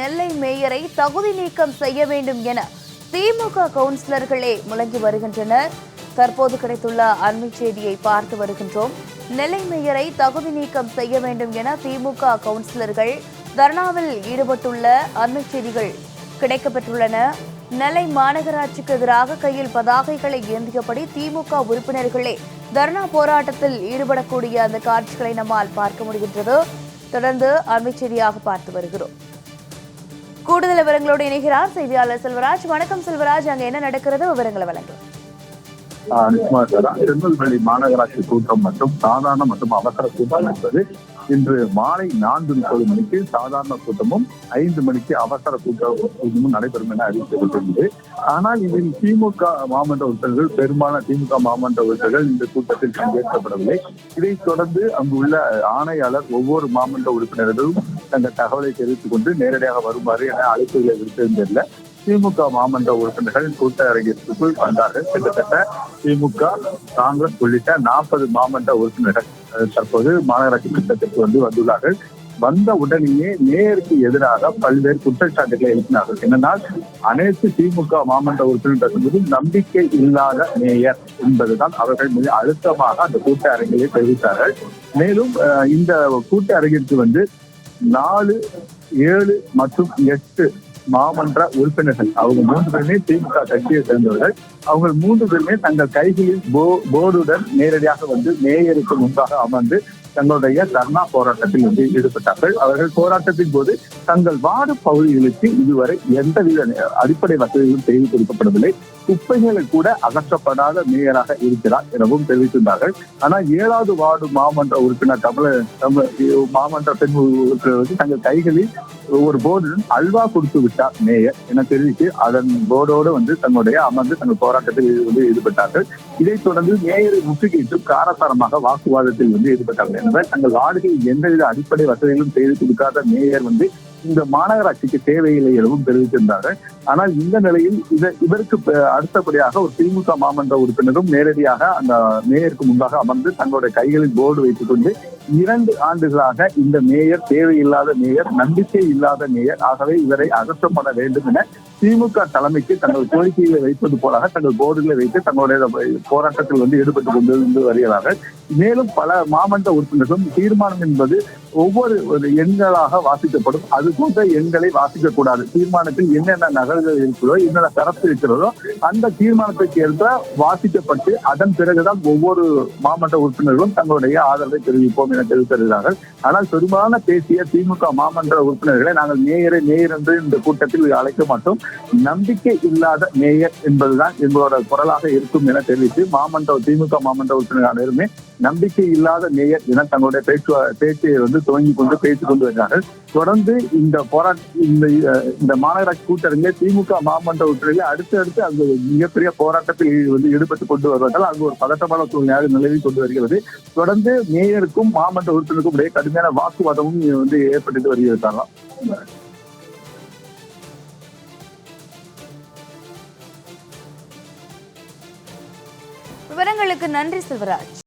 நெல்லை மேயரை தகுதி நீக்கம் செய்ய வேண்டும் என திமுக கவுன்சிலர்களே முழங்கி வருகின்றனர். தற்போது கிடைத்துள்ள அண்மை செய்தியை பார்த்து வருகின்றோம். நெல்லை மேயரை தகுதி நீக்கம் செய்ய வேண்டும் என திமுக கவுன்சிலர்கள் தர்ணாவில் ஈடுபட்டுள்ள அண்மை செய்திகள் கிடைக்கப்பெற்றுள்ளன. நெல்லை மாநகராட்சிக்கு எதிராக கையில் பதாகைகளை ஏந்தியபடி திமுக உறுப்பினர்களே தர்ணா போராட்டத்தில் ஈடுபடக்கூடிய அந்த காட்சிகளை நம்மால் பார்க்க முடிகின்றது. தொடர்ந்து அமைச்சரியாக செய்தியாக பார்த்து வருகிறோம். கூடுதல் விவரங்களோடு இணைகிறார் செய்தியாளர் செல்வராஜ். வணக்கம் செல்வராஜ். அங்க என்ன நடக்கிறது? விவரங்களை வழங்கும் திருநெல்வேலி மாநகராட்சி கூட்டம் மற்றும் சாதாரண மற்றும் அவசர கூட்டம் என்பது இன்று மாலை நான்கு முப்பது மணிக்கு சாதாரண கூட்டமும் ஐந்து மணிக்கு அவசர கூட்டமும் நடைபெறும் என அறிவிக்கப்பட்டிருந்தது ஆனால் இதில் திமுக மாமன்ற உறுப்பினர்கள் பெரும்பாலான திமுக மாமன்ற உறுப்பினர்கள் இந்த கூட்டத்தில் பங்கேற்கப்படவில்லை. இதைத் தொடர்ந்து அங்குள்ள ஆணையாளர் ஒவ்வொரு மாமன்ற உறுப்பினர்களும் அந்த தகவலை தெரிவித்துக் கொண்டு நேரடியாக வருமாறு என அழைப்புகளை விடுத்திருந்ததில்லை திமுக மாமன்ற உறுப்பினர்கள் கூட்ட அரங்கிற்குள் வந்தார்கள். கிட்டத்தட்ட திமுக காங்கிரஸ் உள்ளிட்ட நாற்பது மாமன்ற உறுப்பினர்கள் தற்போது மாநகராட்சி திட்டத்திற்கு வந்து வந்துள்ளார்கள். வந்த உடனேயே நேருக்கு எதிராக பல்வேறு குற்றச்சாட்டுகளை எழுப்பினார்கள். என்னென்னால் அனைத்து திமுக மாமன்ற உறுப்பினர்கள் என்பது நம்பிக்கை இல்லாத மேயர் என்பதுதான் அவர்கள் மிக அழுத்தமாக அந்த கூட்ட அரங்கிலே தெரிவித்தார்கள். மேலும் அஹ், இந்த கூட்ட அரங்கிற்கு வந்து நாலு ஏழு மற்றும் எட்டு மாமன்ற உறுப்பினர்கள். அவங்க மூன்று பேருமே திமுக கட்சியை சேர்ந்தவர்கள். அவங்க மூன்று பேருமே தங்கள் கைகளில் போ போர்டுடன் நேரடியாக வந்து மேயருக்கு முன்பாக அமர்ந்து தங்களுடைய தர்ணா போராட்டத்தில் வந்து ஈடுபட்டார்கள். அவர்கள் போராட்டத்தின் போது தங்கள் வார்டு பகுதிகளுக்கு இதுவரை எந்தவித அடிப்படை வசதிகளும் செய்து கொடுக்கப்படவில்லை. குப்பைகளை கூட அகற்றப்படாத மேயராக இருக்கிறார் எனவும் தெரிவித்திருந்தார்கள். ஆனால் ஏழாவது வார்டு மாமன்ற உறுப்பினர் தமிழ மாமன்ற பெண் உறுப்பினர்களுக்கு தங்கள் கைகளில் ஒரு போர்டுடன் அல்வா கொடுத்து விட்டார் மேயர் என தெரிவித்து அதன் போர்டோடு வந்து தங்களுடைய அமர்ந்து தங்கள் போராட்டத்தில் வந்து ஈடுபட்டார்கள். இதைத் தொடர்ந்து மேயரை முற்றுகையிட்டு காரசாரமாக வாக்குவாதத்தில் வந்து ஈடுபட்டார்கள். எனவே தங்கள் வார்டுகளில் எந்தவித அடிப்படை வசதிகளும் செய்து கொடுக்காத மேயர் வந்து இந்த மாநகராட்சிக்கு தேவையில்லை எனவும் தெரிவித்திருந்தார்கள் ஆனால் இந்த நிலையில் இதற்கு அடுத்தபடியாக ஒரு திமுக மாமன்ற உறுப்பினரும் நேரடியாக அந்த மேயருக்கு முன்பாக அமர்ந்து தங்களுடைய கைகளில் போர்டு வைத்துக் கொண்டு இரண்டு ஆண்டுகளாக இந்த மேயர் தேவையில்லாத மேயர் நம்பிக்கை இல்லாத மேயர் ஆகவே இவரை அகற்றப்பட வேண்டும் என திமுக தலைமைக்கு தங்கள் கோரிக்கைகளை வைப்பது போலாக தங்கள் போர்டுகளை வைத்து தங்களுடைய போராட்டத்தில் வந்து ஈடுபட்டுக் கொண்டு வருகிறார்கள். மேலும் பல மாமன்ற உறுப்பினர்களும் தீர்மானம் என்பது ஒவ்வொரு ஒரு எண்களாக வாசிக்கப்படும். அது போன்ற எண்களை வாசிக்க கூடாது தீர்மானத்தில் என்னென்ன நகல்கள் இருக்கிறதோ என்னென்ன தரப்பு இருக்கிறதோ அந்த தீர்மானத்துக்கு ஏற்ப வாசிக்கப்பட்டு அதன் பிறகுதான் ஒவ்வொரு மாமன்ற உறுப்பினர்களும் தங்களுடைய ஆதரவை தெரிவிப்போம் என தெரிவித்திருக்கிறார்கள். ஆனால் பெரும்பாலான பேசிய திமுக மாமன்ற உறுப்பினர்களை நாங்கள் நேயரை நேயர் என்று இந்த கூட்டத்தில் அழைக்க மாட்டோம். நம்பிக்கை இல்லாத மேயர் என்பதுதான் எங்களோட குரலாக இருக்கும் என தெரிவித்து மாமன்ற திமுக மாமன்ற உறுப்பினர் அனைவருமே நம்பிக்கை இல்லாத மேயர் என தங்களுடைய பேச்சு பேச்சை வந்து துவங்கி கொண்டு பேசிக் கொண்டு வருகிறார்கள். தொடர்ந்து இந்த போராட்ட இந்த இந்த மாநகராட்சி கூட்டரங்கில் திமுக மாமன்ற உற்றில அடுத்து அடுத்து அங்கு மிகப்பெரிய போராட்டத்தில் வந்து ஈடுபட்டு கொண்டு வருவதால் அங்கு ஒரு பதட்டமான சூழ்நிலையாக நிலவி கொண்டு வருகிறது. தொடர்ந்து மேயருக்கும் மாமன்ற உறுப்பினருக்கும் இடையே கடுமையான வாக்குவாதமும் வந்து ஏற்பட்டு வருகிறது. விவரங்களுக்கு நன்றி செல்வராஜ்.